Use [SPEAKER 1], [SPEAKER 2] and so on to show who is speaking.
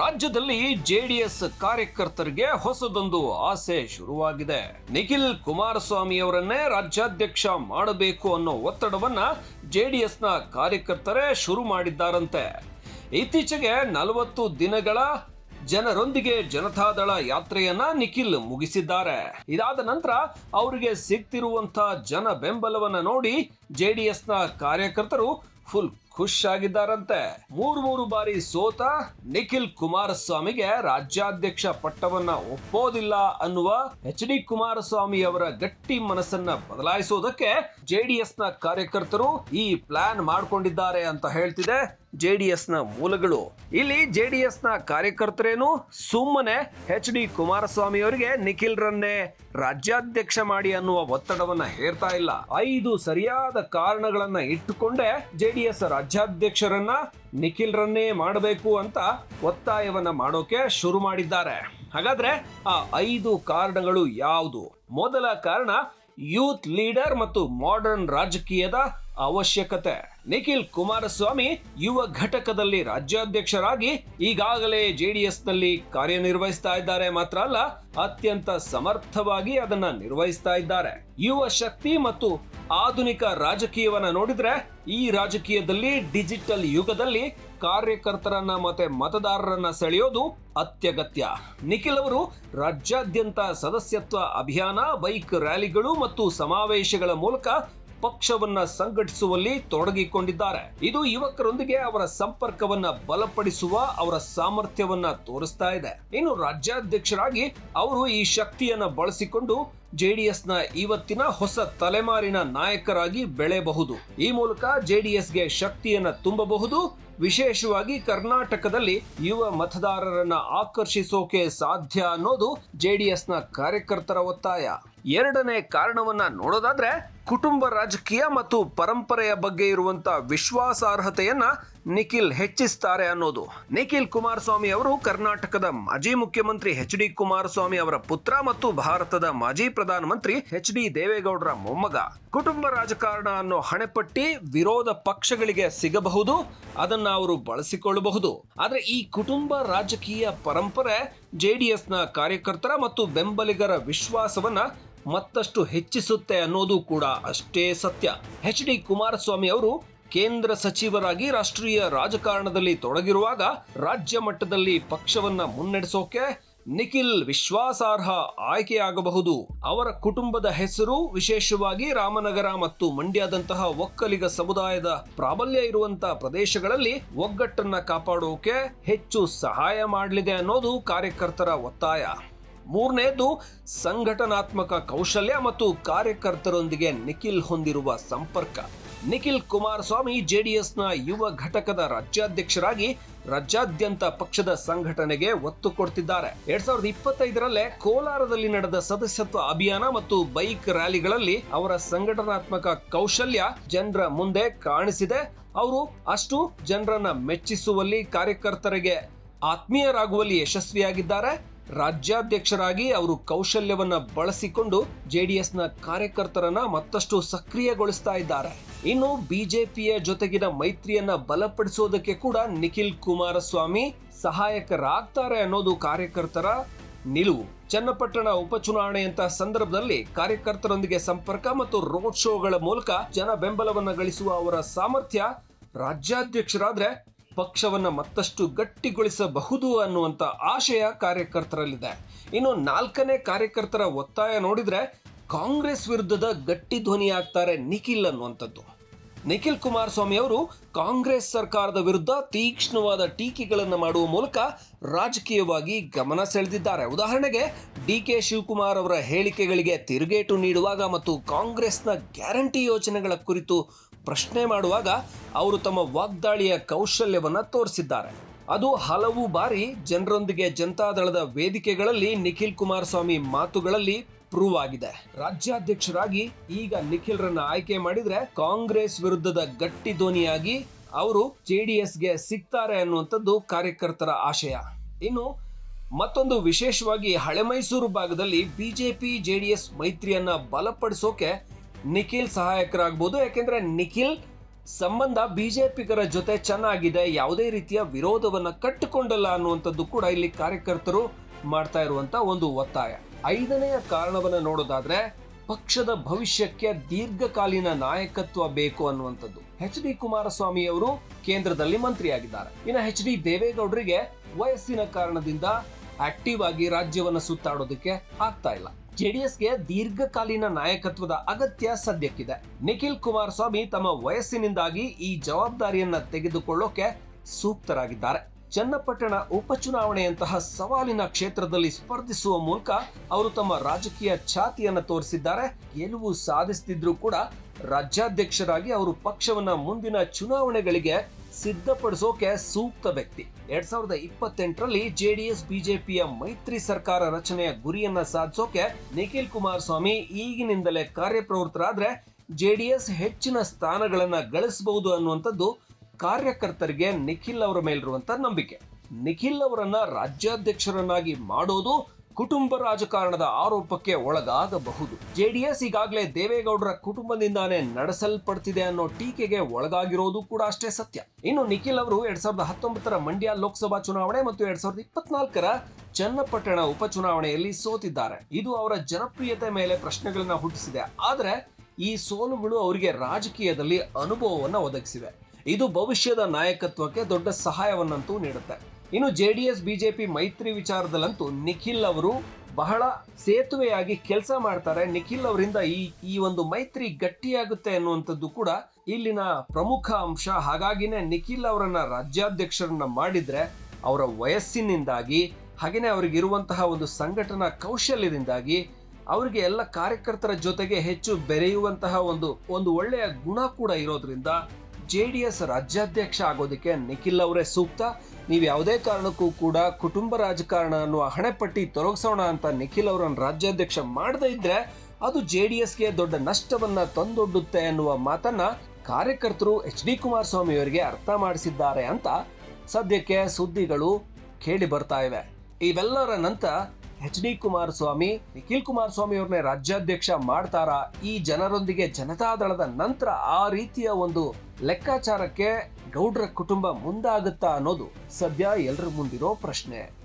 [SPEAKER 1] ರಾಜ್ಯದಲ್ಲಿ ಜೆಡಿಎಸ್ ಕಾರ್ಯಕರ್ತರಿಗೆ ಹೊಸದೊಂದು ಆಸೆ ಶುರುವಾಗಿದೆ. ನಿಖಿಲ್ ಕುಮಾರಸ್ವಾಮಿ ಅವರನ್ನೇ ರಾಜ್ಯಾಧ್ಯಕ್ಷ ಮಾಡಬೇಕು ಅನ್ನೋ ಒತ್ತಡವನ್ನ ಜೆಡಿಎಸ್ನ ಕಾರ್ಯಕರ್ತರೇ ಶುರು ಮಾಡಿದ್ದಾರಂತೆ. ಇತ್ತೀಚೆಗೆ ನಲವತ್ತು ದಿನಗಳ ಜನರೊಂದಿಗೆ ಜನತಾದಳ ಯಾತ್ರೆಯನ್ನ ನಿಖಿಲ್ ಮುಗಿಸಿದ್ದಾರೆ. ಇದಾದ ನಂತರ ಅವರಿಗೆ ಸಿಗ್ತಿರುವಂತ ಜನ ಬೆಂಬಲವನ್ನ ನೋಡಿ ಜೆಡಿಎಸ್ನ ಕಾರ್ಯಕರ್ತರು ಫುಲ್ ಖುಷ್ ಆಗಿದ್ದಾರಂತೆ ಮೂರು ಮೂರು ಬಾರಿ ಸೋತ ನಿಖಿಲ್ ಕುಮಾರಸ್ವಾಮಿಗೆ ರಾಜ್ಯಾಧ್ಯಕ್ಷ ಪಟ್ಟವನ್ನ ಒಪ್ಪೋದಿಲ್ಲ ಅನ್ನುವ ಎಚ್ ಡಿ ಕುಮಾರಸ್ವಾಮಿ ಅವರ ಗಟ್ಟಿ ಮನಸ್ಸನ್ನ ಬದಲಾಯಿಸೋದಕ್ಕೆ ನ ಕಾರ್ಯಕರ್ತರು ಈ ಪ್ಲಾನ್ ಮಾಡ್ಕೊಂಡಿದ್ದಾರೆ ಅಂತ ಹೇಳ್ತಿದೆ ಜೆಡಿಎಸ್ನ ಮೂಲಗಳು. ಇಲ್ಲಿ ಜೆಡಿಎಸ್ನ ಕಾರ್ಯಕರ್ತರೇನು? ಸುಮ್ಮನೆ ಎಚ್ ಡಿ ಕುಮಾರಸ್ವಾಮಿ ಅವರಿಗೆ ನಿಖಿಲ್ ರನ್ನೇ ರಾಜ್ಯಾಧ್ಯಕ್ಷ ಮಾಡಿ ಅನ್ನುವ ಒತ್ತಡವನ್ನ ಹೇರ್ತಾ ಇಲ್ಲ. ಐದು ಸರಿಯಾದ ಕಾರಣಗಳನ್ನ ಇಟ್ಟುಕೊಂಡೇ ಜೆಡಿಎಸ್ ರಾಜ್ಯಾಧ್ಯಕ್ಷರನ್ನ ನಿಖಿಲ್ರನ್ನೇ ಮಾಡಬೇಕು ಅಂತ ಒತ್ತಾಯವನ್ನ ಮಾಡೋಕೆ ಶುರು ಮಾಡಿದ್ದಾರೆ. ಹಾಗಾದ್ರೆ ಆ ಐದು ಕಾರಣಗಳು ಯಾವುದು? ಮೊದಲ ಕಾರಣ, ಯೂತ್ ಲೀಡರ್ ಮತ್ತು ಮಾಡರ್ನ್ ರಾಜಕೀಯದ ಅವಶ್ಯಕತೆ. ನಿಖಿಲ್ ಕುಮಾರಸ್ವಾಮಿ ಯುವ ಘಟಕದಲ್ಲಿ ರಾಜ್ಯಾಧ್ಯಕ್ಷರಾಗಿ ಈಗಾಗಲೇ ಜೆಡಿಎಸ್ನಲ್ಲಿ ಕಾರ್ಯನಿರ್ವಹಿಸ್ತಾ ಇದ್ದಾರೆ ಮಾತ್ರ ಅಲ್ಲ, ಅತ್ಯಂತ ಸಮರ್ಥವಾಗಿ ಅದನ್ನ ನಿರ್ವಹಿಸ್ತಾ ಇದ್ದಾರೆ. ಯುವ ಶಕ್ತಿ ಮತ್ತು ಆಧುನಿಕ ರಾಜಕೀಯವನ್ನ ನೋಡಿದ್ರೆ ಈ ರಾಜಕೀಯದಲ್ಲಿ ಡಿಜಿಟಲ್ ಯುಗದಲ್ಲಿ ಕಾರ್ಯಕರ್ತರನ್ನ ಮತ್ತೆ ಮತದಾರರನ್ನ ಸೆಳೆಯೋದು ಅತ್ಯಗತ್ಯ. ನಿಖಿಲ್ ಅವರು ರಾಜ್ಯಾದ್ಯಂತ ಸದಸ್ಯತ್ವ ಅಭಿಯಾನ, ಬೈಕ್ ರ್ಯಾಲಿಗಳು ಮತ್ತು ಸಮಾವೇಶಗಳ ಮೂಲಕ ಪಕ್ಷವನ್ನ ಸಂಘಟಿಸುವಲ್ಲಿ ತೊಡಗಿಕೊಂಡಿದ್ದಾರೆ. ಇದು ಯುವಕರೊಂದಿಗೆ ಅವರ ಸಂಪರ್ಕವನ್ನ ಬಲಪಡಿಸುವ ಅವರ ಸಾಮರ್ಥ್ಯವನ್ನ ತೋರಿಸ್ತಾ ಇದೆ. ಇನ್ನು ರಾಜ್ಯಾಧ್ಯಕ್ಷರಾಗಿ ಅವರು ಈ ಶಕ್ತಿಯನ್ನ ಬಳಸಿಕೊಂಡು ಜೆಡಿಎಸ್ನ ಇವತ್ತಿನ ಹೊಸ ತಲೆಮಾರಿನ ನಾಯಕರಾಗಿ ಬೆಳೆಯಬಹುದು. ಈ ಮೂಲಕ ಜೆಡಿಎಸ್ಗೆ ಶಕ್ತಿಯನ್ನ ತುಂಬಬಹುದು. ವಿಶೇಷವಾಗಿ ಕರ್ನಾಟಕದಲ್ಲಿ ಯುವ ಮತದಾರರನ್ನ ಆಕರ್ಷಿಸೋಕೆ ಸಾಧ್ಯ ಅನ್ನೋದು ಜೆಡಿಎಸ್ನ ಕಾರ್ಯಕರ್ತರ ಒತ್ತಾಯ. ಎರಡನೇ ಕಾರಣವನ್ನ ನೋಡೋದಾದ್ರೆ ಕುಟುಂಬ ರಾಜಕೀಯ ಮತ್ತು ಪರಂಪರೆಯ ಬಗ್ಗೆ ಇರುವಂತ ವಿಶ್ವಾಸಾರ್ಹತೆಯನ್ನ ನಿಖಿಲ್ ಹೆಚ್ಚಿಸ್ತಾರೆ ಅನ್ನೋದು. ನಿಖಿಲ್ ಕುಮಾರಸ್ವಾಮಿ ಅವರು ಕರ್ನಾಟಕದ ಮಾಜಿ ಮುಖ್ಯಮಂತ್ರಿ ಎಚ್ ಡಿ ಕುಮಾರಸ್ವಾಮಿ ಅವರ ಪುತ್ರ ಮತ್ತು ಭಾರತದ ಮಾಜಿ ಪ್ರಧಾನಮಂತ್ರಿ ಎಚ್ ಡಿ ದೇವೇಗೌಡರ ಮೊಮ್ಮಗ. ಕುಟುಂಬ ರಾಜಕಾರಣ ಅನ್ನೋ ಹಣೆಪಟ್ಟಿ ವಿರೋಧ ಪಕ್ಷಗಳಿಗೆ ಸಿಗಬಹುದು, ಅದನ್ನ ಅವರು ಬಳಸಿಕೊಳ್ಳಬಹುದು. ಆದರೆ ಈ ಕುಟುಂಬ ರಾಜಕೀಯ ಪರಂಪರೆ ಜೆಡಿಎಸ್ನ ಕಾರ್ಯಕರ್ತರ ಮತ್ತು ಬೆಂಬಲಿಗರ ವಿಶ್ವಾಸವನ್ನ ಮತ್ತಷ್ಟು ಹೆಚ್ಚಿಸುತ್ತೆ ಅನ್ನೋದು ಕೂಡ ಅಷ್ಟೇ ಸತ್ಯ. ಎಚ್ ಡಿ ಕುಮಾರಸ್ವಾಮಿ ಅವರು ಕೇಂದ್ರ ಸಚಿವರಾಗಿ ರಾಷ್ಟ್ರೀಯ ರಾಜಕಾರಣದಲ್ಲಿ ತೊಡಗಿರುವಾಗ ರಾಜ್ಯ ಮಟ್ಟದಲ್ಲಿ ಪಕ್ಷವನ್ನ ಮುನ್ನಡೆಸೋಕೆ ನಿಖಿಲ್ ವಿಶ್ವಾಸಾರ್ಹ ಆಯ್ಕೆಯಾಗಬಹುದು. ಅವರ ಕುಟುಂಬದ ಹೆಸರು, ವಿಶೇಷವಾಗಿ ರಾಮನಗರ ಮತ್ತು ಮಂಡ್ಯದಂತಹ ಒಕ್ಕಲಿಗ ಸಮುದಾಯದ ಪ್ರಾಬಲ್ಯ ಇರುವಂತಹ ಪ್ರದೇಶಗಳಲ್ಲಿ ಒಗ್ಗಟ್ಟನ್ನ ಕಾಪಾಡೋಕೆ ಹೆಚ್ಚು ಸಹಾಯ ಮಾಡಲಿದೆ ಅನ್ನೋದು ಕಾರ್ಯಕರ್ತರ ಒತ್ತಾಯ. ಮೂರನೇದು, ಸಂಘಟನಾತ್ಮಕ ಕೌಶಲ್ಯ ಮತ್ತು ಕಾರ್ಯಕರ್ತರೊಂದಿಗೆ ನಿಖಿಲ್ ಹೊಂದಿರುವ ಸಂಪರ್ಕ. ನಿಖಿಲ್ ಕುಮಾರಸ್ವಾಮಿ ಜೆಡಿಎಸ್ನ ಯುವ ಘಟಕದ ರಾಜ್ಯಾಧ್ಯಕ್ಷರಾಗಿ ರಾಜ್ಯಾದ್ಯಂತ ಪಕ್ಷದ ಸಂಘಟನೆಗೆ ಒತ್ತು ಕೊಡ್ತಿದ್ದಾರೆ. ಎರಡ್ ಸಾವಿರದ ಇಪ್ಪತ್ತೈದರಲ್ಲೇ ಕೋಲಾರದಲ್ಲಿ ನಡೆದ ಸದಸ್ಯತ್ವ ಅಭಿಯಾನ ಮತ್ತು ಬೈಕ್ ರ್ಯಾಲಿಗಳಲ್ಲಿ ಅವರ ಸಂಘಟನಾತ್ಮಕ ಕೌಶಲ್ಯ ಜನರ ಮುಂದೆ ಕಾಣಿಸಿದೆ. ಅವರು ಅಷ್ಟು ಜನರನ್ನ ಮೆಚ್ಚಿಸುವಲ್ಲಿ ಕಾರ್ಯಕರ್ತರಿಗೆ ಆತ್ಮೀಯರಾಗುವಲ್ಲಿ ಯಶಸ್ವಿಯಾಗಿದ್ದಾರೆ. ರಾಜ್ಯಾಧ್ಯಕ್ಷರಾಗಿ ಅವರು ಕೌಶಲ್ಯವನ್ನ ಬಳಸಿಕೊಂಡು ಜೆಡಿಎಸ್ನ ಕಾರ್ಯಕರ್ತರನ್ನ ಮತ್ತಷ್ಟು ಸಕ್ರಿಯಗೊಳಿಸ್ತಾ ಇದ್ದಾರೆ. ಇನ್ನು ಬಿಜೆಪಿಯ ಜೊತೆಗಿನ ಮೈತ್ರಿಯನ್ನ ಬಲಪಡಿಸೋದಕ್ಕೆ ಕೂಡ ನಿಖಿಲ್ ಕುಮಾರಸ್ವಾಮಿ ಸಹಾಯಕರಾಗ್ತಾರೆ ಅನ್ನೋದು ಕಾರ್ಯಕರ್ತರ ನಿಲುವು. ಚನ್ನಪಟ್ಟಣ ಉಪಚುನಾವಣೆಯಂತಹ ಸಂದರ್ಭದಲ್ಲಿ ಕಾರ್ಯಕರ್ತರೊಂದಿಗೆ ಸಂಪರ್ಕ ಮತ್ತು ರೋಡ್ ಶೋಗಳ ಮೂಲಕ ಜನ ಬೆಂಬಲವನ್ನು ಗಳಿಸುವ ಅವರ ಸಾಮರ್ಥ್ಯ ರಾಜ್ಯಾಧ್ಯಕ್ಷರಾದ್ರೆ ಪಕ್ಷವನ್ನ ಮತ್ತಷ್ಟು ಗಟ್ಟಿಗೊಳಿಸಬಹುದು ಅನ್ನುವಂತ ಆಶಯ ಕಾರ್ಯಕರ್ತರಲ್ಲಿದೆ. ಇನ್ನು ನಾಲ್ಕನೇ ಕಾರ್ಯಕರ್ತರ ಒತ್ತಾಯ ನೋಡಿದರೆ ಕಾಂಗ್ರೆಸ್ ವಿರುದ್ಧದ ಗಟ್ಟಿ ಧ್ವನಿ ಆಗ್ತಾರೆ ನಿಖಿಲ್ ಅನ್ನುವಂಥದ್ದು. ನಿಖಿಲ್ ಕುಮಾರಸ್ವಾಮಿ ಅವರು ಕಾಂಗ್ರೆಸ್ ಸರ್ಕಾರದ ವಿರುದ್ಧ ತೀಕ್ಷ್ಣವಾದ ಟೀಕೆಗಳನ್ನು ಮಾಡುವ ಮೂಲಕ ರಾಜಕೀಯವಾಗಿ ಗಮನ ಸೆಳೆದಿದ್ದಾರೆ. ಉದಾಹರಣೆಗೆ, ಡಿ ಕೆ ಶಿವಕುಮಾರ್ ಅವರ ಹೇಳಿಕೆಗಳಿಗೆ ತಿರುಗೇಟು ನೀಡುವಾಗ ಮತ್ತು ಕಾಂಗ್ರೆಸ್ನ ಗ್ಯಾರಂಟಿ ಯೋಜನೆಗಳ ಕುರಿತು ಪ್ರಶ್ನೆ ಮಾಡುವಾಗ ಅವರು ತಮ್ಮ ವಾಗ್ದಾಳಿಯ ಕೌಶಲ್ಯವನ್ನು ತೋರಿಸಿದ್ದಾರೆ. ಅದು ಹಲವು ಬಾರಿ ಜನರೊಂದಿಗೆ ಜನತಾದಳದ ವೇದಿಕೆಗಳಲ್ಲಿ ನಿಖಿಲ್ ಕುಮಾರಸ್ವಾಮಿ ಮಾತುಗಳಲ್ಲಿ ಪ್ರೂವ್ ಆಗಿದೆ. ರಾಜ್ಯಾಧ್ಯಕ್ಷರಾಗಿ ಈಗ ನಿಖಿಲ್ರನ್ನ ಆಯ್ಕೆ ಮಾಡಿದ್ರೆ ಕಾಂಗ್ರೆಸ್ ವಿರುದ್ಧದ ಗಟ್ಟಿ ಧ್ವನಿಯಾಗಿ ಅವರು ಜೆಡಿಎಸ್ಗೆ ಸಿಗ್ತಾರೆ ಅನ್ನುವಂಥದ್ದು ಕಾರ್ಯಕರ್ತರ ಆಶಯ. ಇನ್ನು ಮತ್ತೊಂದು ವಿಶೇಷವಾಗಿ ಹಳೆ ಮೈಸೂರು ಭಾಗದಲ್ಲಿ ಬಿಜೆಪಿ, ಜೆಡಿಎಸ್ ಮೈತ್ರಿಯನ್ನ ಬಲಪಡಿಸೋಕೆ ನಿಖಿಲ್ ಸಹಾಯಕರಾಗ್ಬೋದು, ಯಾಕೆಂದ್ರೆ ನಿಖಿಲ್ ಸಂಬಂಧ ಬಿಜೆಪಿಗರ ಜೊತೆ ಚೆನ್ನಾಗಿದೆ, ಯಾವುದೇ ರೀತಿಯ ವಿರೋಧವನ್ನ ಕಟ್ಟಿಕೊಂಡಲ್ಲ ಅನ್ನುವಂಥದ್ದು ಕೂಡ ಇಲ್ಲಿ ಕಾರ್ಯಕರ್ತರು ಮಾಡ್ತಾ ಇರುವಂತ ಒಂದು ಒತ್ತಾಯ. ಐದನೆಯ ಕಾರಣವನ್ನ ನೋಡೋದಾದ್ರೆ, ಪಕ್ಷದ ಭವಿಷ್ಯಕ್ಕೆ ದೀರ್ಘಕಾಲೀನ ನಾಯಕತ್ವ ಬೇಕು ಅನ್ನುವಂಥದ್ದು. ಎಚ್ ಡಿ ಕುಮಾರಸ್ವಾಮಿ ಅವರು ಕೇಂದ್ರದಲ್ಲಿ ಮಂತ್ರಿಯಾಗಿದ್ದಾರೆ. ಇನ್ನು ಎಚ್ ಡಿ ದೇವೇಗೌಡರಿಗೆ ವಯಸ್ಸಿನ ಕಾರಣದಿಂದ ಆಕ್ಟಿವ್ ಆಗಿ ರಾಜ್ಯವನ್ನ ಸುತ್ತಾಡೋದಕ್ಕೆ ಆಗ್ತಾ ಇಲ್ಲ. ಜೆಡಿಎಸ್ಗೆ ದೀರ್ಘಕಾಲೀನ ನಾಯಕತ್ವದ ಅಗತ್ಯ ಸದ್ಯಕ್ಕಿದೆ. ನಿಖಿಲ್ ಕುಮಾರಸ್ವಾಮಿ ತಮ್ಮ ವಯಸ್ಸಿನಿಂದಾಗಿ ಈ ಜವಾಬ್ದಾರಿಯನ್ನ ತೆಗೆದುಕೊಳ್ಳೋಕೆ ಸೂಕ್ತರಾಗಿದ್ದಾರೆ. ಚನ್ನಪಟ್ಟಣ ಉಪಚುನಾವಣೆಯಂತಹ ಸವಾಲಿನ ಕ್ಷೇತ್ರದಲ್ಲಿ ಸ್ಪರ್ಧಿಸುವ ಮೂಲಕ ಅವರು ತಮ್ಮ ರಾಜಕೀಯ ಛಾತಿಯನ್ನು ತೋರಿಸಿದ್ದಾರೆ. ಗೆಲುವು ಸಾಧಿಸುತ್ತಿದ್ರೂ ಕೂಡ ರಾಜ್ಯಾಧ್ಯಕ್ಷರಾಗಿ ಅವರು ಪಕ್ಷವನ್ನ ಮುಂದಿನ ಚುನಾವಣೆಗಳಿಗೆ ಸಿದ್ಧಪಡಿಸೋಕೆ ಸೂಕ್ತ ವ್ಯಕ್ತಿ. ಎರಡ್ ಸಾವಿರದ ಇಪ್ಪತ್ತೆಂಟರಲ್ಲಿ ಜೆಡಿಎಸ್, ಬಿಜೆಪಿಯ ಮೈತ್ರಿ ಸರ್ಕಾರ ರಚನೆಯ ಗುರಿಯನ್ನ ಸಾಧಿಸೋಕೆ ನಿಖಿಲ್ ಕುಮಾರಸ್ವಾಮಿ ಈಗಿನಿಂದಲೇ ಕಾರ್ಯಪ್ರವೃತ್ತರಾದ್ರೆ ಜೆಡಿಎಸ್ ಹೆಚ್ಚಿನ ಸ್ಥಾನಗಳನ್ನ ಗಳಿಸಬಹುದು ಅನ್ನುವಂಥದ್ದು ಕಾರ್ಯಕರ್ತರಿಗೆ ನಿಖಿಲ್ ಅವರ ಮೇಲಿರುವಂತ ನಂಬಿಕೆ. ನಿಖಿಲ್ ಅವರನ್ನ ರಾಜ್ಯಾಧ್ಯಕ್ಷರನ್ನಾಗಿ ಮಾಡೋದು ಕುಟುಂಬ ರಾಜಕಾರಣದ ಆರೋಪಕ್ಕೆ ಒಳಗಾಗಬಹುದು. ಜೆಡಿಎಸ್ ಈಗಾಗಲೇ ದೇವೇಗೌಡರ ಕುಟುಂಬದಿಂದಾನೇ ನಡೆಸಲ್ಪಡ್ತಿದೆ ಅನ್ನೋ ಟೀಕೆಗೆ ಒಳಗಾಗಿರೋದು ಕೂಡ ಅಷ್ಟೇ ಸತ್ಯ. ಇನ್ನು ನಿಖಿಲ್ ಅವರು ಎರಡ್ ಸಾವಿರದ ಹತ್ತೊಂಬತ್ತರ ಮಂಡ್ಯ ಲೋಕಸಭಾ ಚುನಾವಣೆ ಮತ್ತು ಎರಡ್ ಸಾವಿರದ ಇಪ್ಪತ್ನಾಲ್ಕರ ಚನ್ನಪಟ್ಟಣ ಉಪಚುನಾವಣೆಯಲ್ಲಿ ಸೋತಿದ್ದಾರೆ. ಇದು ಅವರ ಜನಪ್ರಿಯತೆ ಮೇಲೆ ಪ್ರಶ್ನೆಗಳನ್ನ ಹುಟ್ಟಿಸಿದೆ. ಆದರೆ ಈ ಸೋಲುಗಳು ಅವರಿಗೆ ರಾಜಕೀಯದಲ್ಲಿ ಅನುಭವವನ್ನ ಒದಗಿಸಿವೆ. ಇದು ಭವಿಷ್ಯದ ನಾಯಕತ್ವಕ್ಕೆ ದೊಡ್ಡ ಸಹಾಯವನ್ನಂತೂ ನೀಡುತ್ತೆ. ಇನ್ನು ಜೆ ಡಿ ಎಸ್ ಬಿಜೆಪಿ ಮೈತ್ರಿ ವಿಚಾರದಲ್ಲಂತೂ ನಿಖಿಲ್ ಅವರು ಬಹಳ ಸೇತುವೆಯಾಗಿ ಕೆಲಸ ಮಾಡ್ತಾರೆ. ನಿಖಿಲ್ ಅವರಿಂದ ಈ ಈ ಒಂದು ಮೈತ್ರಿ ಗಟ್ಟಿಯಾಗುತ್ತೆ ಅನ್ನುವಂಥದ್ದು ಕೂಡ ಇಲ್ಲಿನ ಪ್ರಮುಖ ಅಂಶ. ಹಾಗಾಗಿನೇ ನಿಖಿಲ್ ಅವರನ್ನ ರಾಜ್ಯಾಧ್ಯಕ್ಷರನ್ನ ಮಾಡಿದ್ರೆ ಅವರ ವಯಸ್ಸಿನಿಂದಾಗಿ ಹಾಗೆಯೇ ಅವರಿಗಿರುವಂತಹ ಒಂದು ಸಂಘಟನಾ ಕೌಶಲ್ಯದಿಂದಾಗಿ ಅವರಿಗೆ ಎಲ್ಲ ಕಾರ್ಯಕರ್ತರ ಜೊತೆಗೆ ಹೆಚ್ಚು ಬೆರೆಯುವಂತಹ ಒಂದು ಒಂದು ಒಳ್ಳೆಯ ಗುಣ ಕೂಡ ಇರೋದ್ರಿಂದ ಜೆ ಡಿ ಎಸ್ ರಾಜ್ಯಾಧ್ಯಕ್ಷ ಆಗೋದಕ್ಕೆ ನಿಖಿಲ್ ಅವರೇ ಸೂಕ್ತ. ನೀವು ಯಾವುದೇ ಕಾರಣಕ್ಕೂ ಕೂಡ ಕುಟುಂಬ ರಾಜಕಾರಣ ಅನ್ನುವ ಹಣೆಪಟ್ಟಿ ತೊಲಗಿಸೋಣ ಅಂತ ನಿಖಿಲ್ ಅವರನ್ನು ರಾಜ್ಯಾಧ್ಯಕ್ಷ ಮಾಡದೇ ಇದ್ರೆ ಅದು ಜೆ ಡಿ ಎಸ್ಗೆ ದೊಡ್ಡ ನಷ್ಟವನ್ನ ತಂದೊಡ್ಡುತ್ತೆ ಅನ್ನುವ ಮಾತನ್ನ ಕಾರ್ಯಕರ್ತರು ಎಚ್ ಡಿ ಕುಮಾರಸ್ವಾಮಿ ಅವರಿಗೆ ಅರ್ಥ ಮಾಡಿಸಿದ್ದಾರೆ ಅಂತ ಸದ್ಯಕ್ಕೆ ಸುದ್ದಿಗಳು ಕೇಳಿ ಬರ್ತಾ ಇವೆ. ಇವೆಲ್ಲರ ನಂತರ ಎಚ್ ಡಿ ಕುಮಾರಸ್ವಾಮಿ, ನಿಖಿಲ್ ಕುಮಾರಸ್ವಾಮಿ ಅವ್ರನ್ನೇ ರಾಜ್ಯಾಧ್ಯಕ್ಷ ಮಾಡ್ತಾರಾ? ಈ ಜನರೊಂದಿಗೆ ಜನತಾದಳದ ನಂತರ ಆ ರೀತಿಯ ಒಂದು ಲೆಕ್ಕಾಚಾರಕ್ಕೆ ಗೌಡ್ರ ಕುಟುಂಬ ಮುಂದಾಗುತ್ತಾ ಅನ್ನೋದು ಸದ್ಯ ಎಲ್ಲರ ಮುಂದಿರೋ ಪ್ರಶ್ನೆ.